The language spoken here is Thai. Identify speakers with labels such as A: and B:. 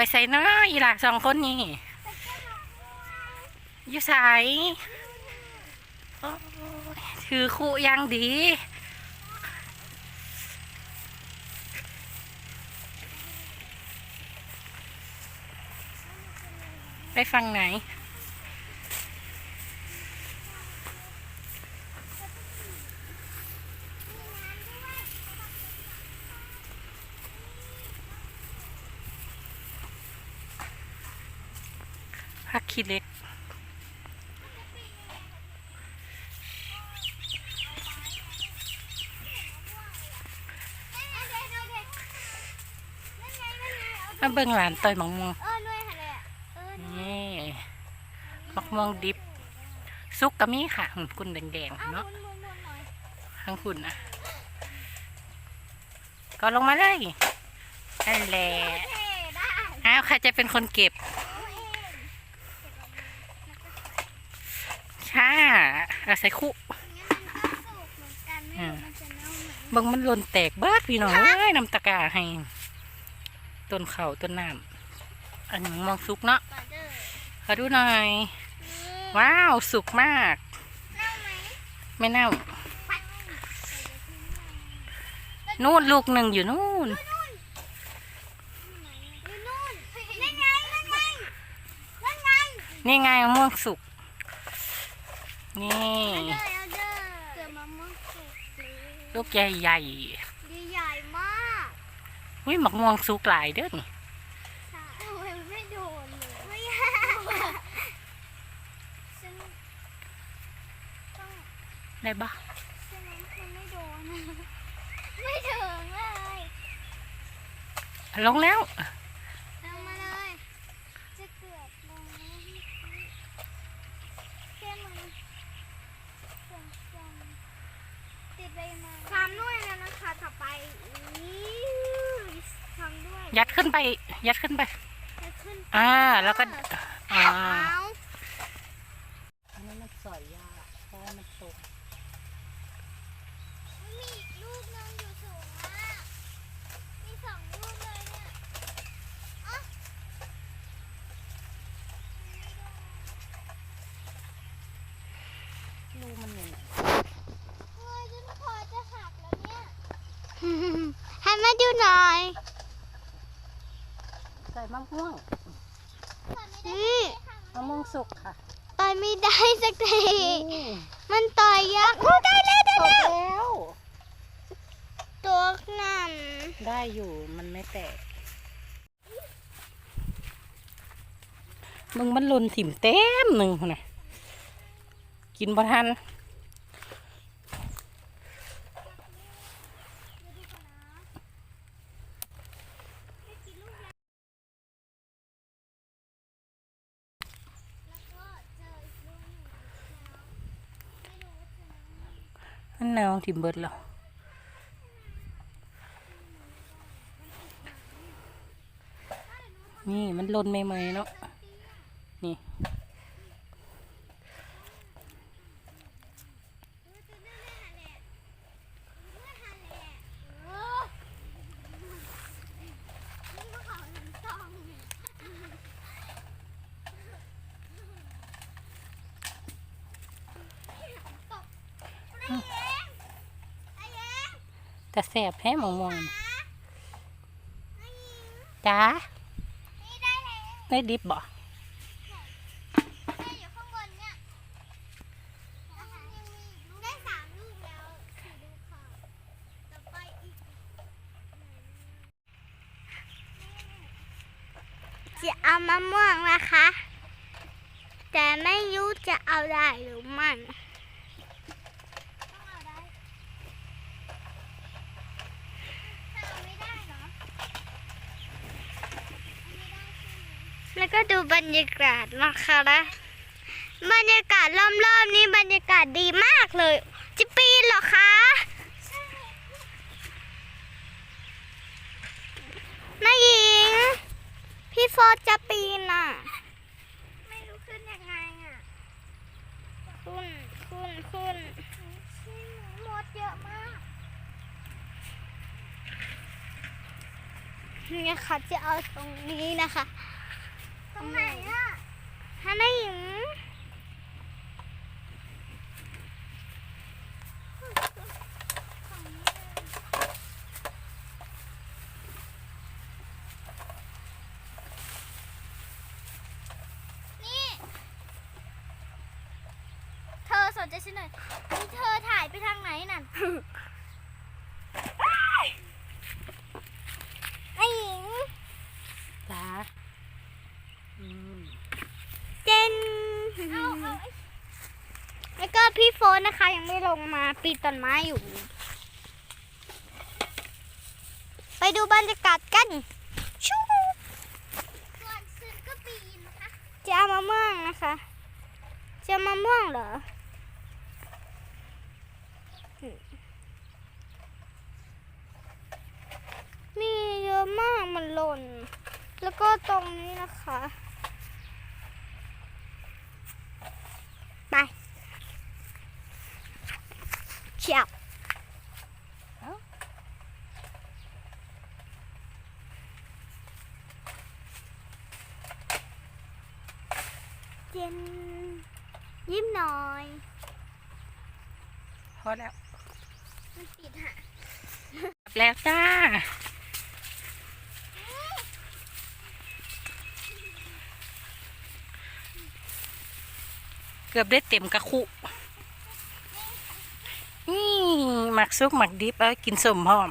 A: ไปใส่น้ออีหลักสองคนนี่อยู่ใส่ถือคู่ยังดี ไปฟังไหน ขี้เล็ก มาเบิ่งหลานต่อยหมองม่วง
B: เออหน่วยอะไรอะเออหน่วย
A: นี่มักม่วงดิบ ซุกกะมีค่ะหุ่นกุนแดง
B: อ้าว
A: ๆเนาะ
B: หมุนหมุนหมุนหน่อย
A: ทั้งหุ่นอะก็ลงมาเลยนั่นแหละ
B: เท่ได้
A: อ้าวใครจะเป็นคนเก็บ
B: เอาเอง
A: ช่าเอาใส่คุ
B: งั้นมันก็สุกเหมือนกันไม่รู้มันจะเน่าเหมือน
A: เบิ่งมันหล่นแตกเบิดพี่น้องเอ้ยน้ำตะกร้าให้ ต้นเขาต้นน้ำอันนี้มองสุกเนาะ
B: ปลาเด้อ
A: ขอดูหน่อย
B: นี่
A: ว้าวสุกมาก
B: เน่าไหม
A: ไม่เน่า
B: ปัด
A: นู่นลูกหนึ่งอยู่นู่น
B: นู่นอยู่นู่นนั่นไงนั่นไงนั่นไง
A: นี่ไงมะม่วงสุก นี่
B: เอาเด้อเอาเด้อเกิดมะม่วงสุกเลย
A: ลูกใหญ่ใหญ่
B: ดีใหญ่มาก
A: ๆวิมะม่วงสุกหลายเด้อนี่
B: ใช่ทำไมไม่โดนเลยไม่ฉันต้อง
A: ได้ปะ
B: ใช่ไหมมันไม่โดนไม่ถึงเลย
A: ลงแล้ว
B: เอามาเลย จะเกือบลงแล้วแค่มันส่งๆติดใบไม้ทำด้วยแล้วนะคะต่อไปอีทำด้ว ย
A: ยัดขึ้นไป ยัดขึ้นไป
B: จะขึ้น
A: อ่า แล้วก็ อ่า
B: เอา
A: อันนี้มันสอยยากเพราะว่ามันตก
B: มีอีกลูกนึงอยู่สูงมาก มีสองลูกเลยเนี่ยอ๋อ
A: ลูกมันเนี่ย
B: เฮ้ยจนคอจะหักแล้วเนี่ย ให้มาดูหน่อย
A: ใส่ มะม่วง
B: นี่
A: มะม่วงสุกค่ะ
B: ต่อยไม่ได้สักที
A: นี่
B: มันต่อยยากโอ้ได้แล้วได้
A: ตก
B: แล้ว
A: แล้ว
B: ตัวนั่น
A: ได้อยู่มันไม่แตกมึงมันหล่นถิ่มเต็มหนึ่งนะกินบ่ทัน แนวถิ่มเบิร์ดแล้วนี่มันล่นใหม่ๆเนาะนี่ แต่แสบแพ้หมองมองจ้าได้ดิบบ่
B: ได้สามลูกแล้วสี่ลูกค่ะต่อไปอีกจะเอามะม่วงนะคะ แต่ไม่รู้จะเอาได้หรือไม่ แล้วก็ดูบรรยากาศนะคะนะบรรยากาศรอบๆนี้บรรยากาศดีมากเลย จะปีนเหรอคะนายหญิง พี่โฟร์จะปีนอะ ไม่รู้ขึ้นยังไงอะขึ้นขึ้นขึ้นมดเยอะมาก
C: นี่ค่ะจะเอาตรงนี้นะคะ ตรงไหนอะฮานาหญิงนี่ เธอสนใจฉันหน่อยนี่เธอถ่ายไปทางไหนนั่น ไอ้หญิง
A: จ้าอืม
C: เจนแล้วก็พี่โฟนนะคะ ยังไม่ลงมาปีนต้นไม้อยู่ ไปดูบรรยากาศกันชูส่วนซึนก็ปีนนะคะจะเอามะม่วงนะคะ จะเอามะม่วงเหรออืมมีเยอะมากมันหล่น แล้วก็ตรงนี้นะคะ ไปเฉียบ
A: เอ้า
C: เจนยิ้มหน่อย
A: พอแล้ว
C: มันติดฮะ
A: กลับแล้วจ้า เกือบได้เต็มกระคุ นี่หมักซุกหมักดิบเอาไว้กินสมพร้อม